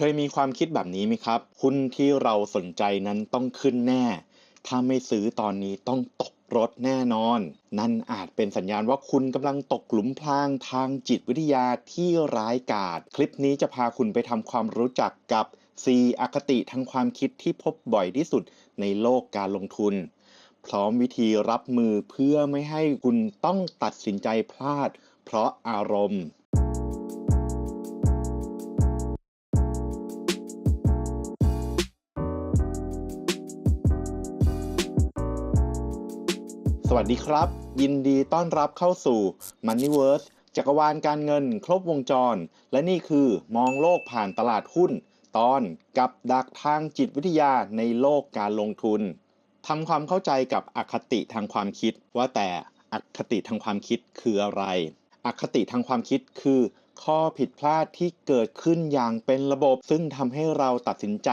เคยมีความคิดแบบนี้ไหมครับหุ้นที่เราสนใจนั้นต้องขึ้นแน่ ถ้าไม่ซื้อตอนนี้ต้องตกรถแน่นอน นั่นอาจเป็นสัญญาณว่าคุณกำลังตกหลุมพรางทางจิตวิทยาที่ร้ายกาจคลิปนี้จะพาคุณไปทำความรู้จักกับ 4 อคติทางความคิดที่พบบ่อยที่สุดในโลกการลงทุน พร้อมวิธีรับมือเพื่อไม่ให้คุณต้องตัดสินใจพลาด เพราะอารมณ์ สวัสดีครับ ยินดีต้อนรับเข้าสู่ Moneyverse จักรวาลการเงินครบวงจร และนี่คือมองโลกผ่านตลาดหุ้น ตอนกับดักทางจิตวิทยาในโลกการลงทุนทำความเข้าใจกับอคติทางความคิดว่าแต่อคติทางความคิดคืออะไร อคติทางความคิดคือ ข้อผิดพลาดที่เกิดขึ้นอย่างเป็นระบบ ซึ่งทำให้เราตัดสินใจ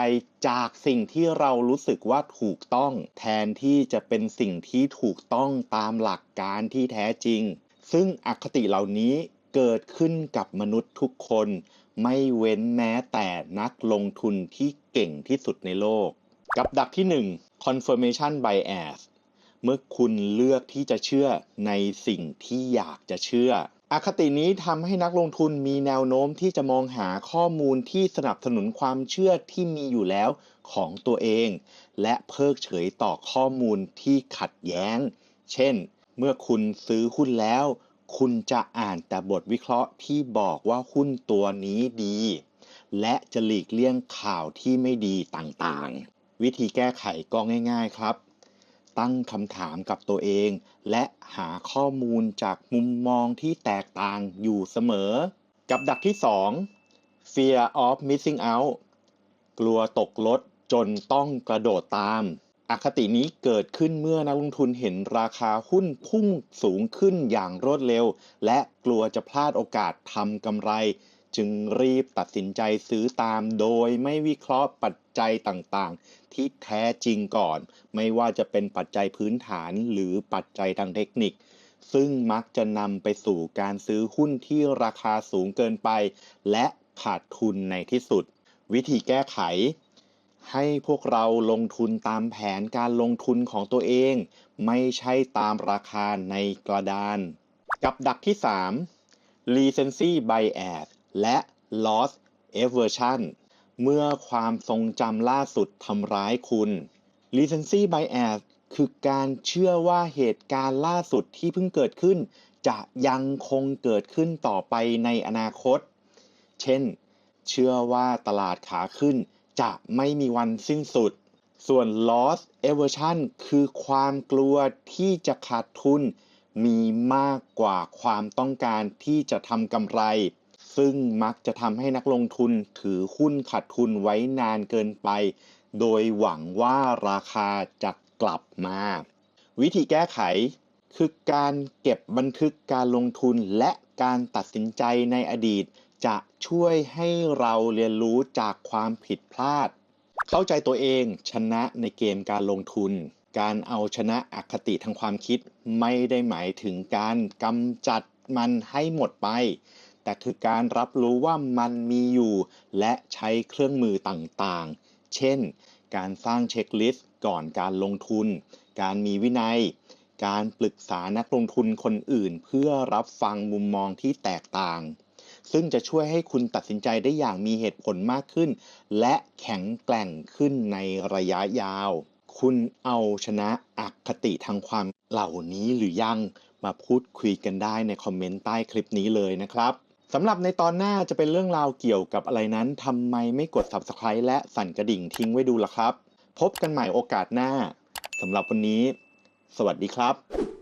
จากสิ่งที่เรารู้สึกว่าถูกต้อง แทนที่จะเป็นสิ่งที่ถูกต้องตามหลักการที่แท้จริง ซึ่งอคติเหล่านี้เกิดขึ้นกับมนุษย์ทุกคน ไม่เว้นแม้แต่นักลงทุนที่เก่งที่สุดในโลก กับดักที่ 1 confirmation bias เมื่อคุณเลือกที่จะเชื่อในสิ่งที่อยากจะเชื่อ อคตินี้ทำให้นักลงทุนมีแนวโน้มที่จะมองหาข้อมูลที่สนับสนุนความเชื่อที่มีอยู่แล้วของตัวเอง และเพิกเฉยต่อข้อมูลที่ขัดแย้ง เช่น เมื่อคุณซื้อหุ้นแล้ว คุณจะอ่านแต่บทวิเคราะห์ที่บอกว่าหุ้นตัวนี้ดี และจะหลีกเลี่ยงข่าวที่ไม่ดีต่างๆ วิธีแก้ไขก็ง่าย ๆ ครับ ตั้งคำถามกับตัวเอง และหาข้อมูลจากมุมมองที่แตกต่างอยู่เสมอ กับดักที่ 2 fear of missing out กลัวตกรถจนต้องกระโดดตาม อคตินี้เกิดขึ้นเมื่อนักลงทุนเห็นราคาหุ้นพุ่งสูงขึ้นอย่างรวดเร็ว และกลัวจะพลาดโอกาสทำกำไร จึงรีบตัดสินใจซื้อตามโดยไม่วิเคราะห์ปัจจัยต่างๆ ที่แท้จริงก่อน ไม่ว่าจะเป็นปัจจัยพื้นฐานหรือปัจจัยทางเทคนิค ซึ่งมักจะนำไปสู่การซื้อหุ้นที่ราคาสูงเกินไป และขาดทุนในที่สุด วิธีแก้ไข ให้พวกเราลงทุนตามแผนการลงทุนของตัวเอง ไม่ใช่ตามราคาในกระดาน กับดักที่ 3 recency bias และ loss aversion เมื่อความทรงจำล่าสุดทำร้ายคุณ recency bias คือการเชื่อว่าเหตุการณ์ล่าสุดที่เพิ่งเกิดขึ้น จะยังคงเกิดขึ้นต่อไปในอนาคต เช่น เชื่อว่าตลาดขาขึ้น จะไม่มีวันสิ้นสุด ส่วน loss aversion คือความกลัวที่จะขาดทุน มีมากกว่าความต้องการที่จะทำกำไร ซึ่งมักจะทำให้นักลงทุนถือหุ้นขาดทุนไว้นานเกินไป โดยหวังว่าราคาจะกลับมา วิธีแก้ไขคือการเก็บบันทึกการลงทุนและการตัดสินใจในอดีต จะช่วยให้เราเรียนรู้จากความผิดพลาด เข้าใจตัวเองชนะในเกมการลงทุน การเอาชนะอคติทางความคิดไม่ได้หมายถึงการกำจัดมันให้หมดไป แต่คือการรับรู้ว่ามันมีอยู่ และใช้เครื่องมือต่างๆ เช่น การสร้างเช็คลิสต์ก่อนการลงทุน การมีวินัย การปรึกษานักลงทุนคนอื่น เพื่อรับฟังมุมมองที่แตกต่าง ซึ่งจะช่วยให้คุณตัดสินใจได้อย่างมีเหตุผลมากขึ้น และแข็งแกร่งขึ้นในระยะยาว คุณเอาชนะอคติทางความเหล่านี้หรือยังมาพูดคุยกันได้ในคอมเมนต์ใต้คลิปนี้เลยนะครับ สำหรับในตอนหน้าจะเป็นเรื่องราวเกี่ยวกับอะไรนั้นทำไมไม่กด Subscribe และสั่นกระดิ่งทิ้งไว้ดูล่ะครับ พบกันใหม่โอกาสหน้าสำหรับวันนี้ สวัสดีครับ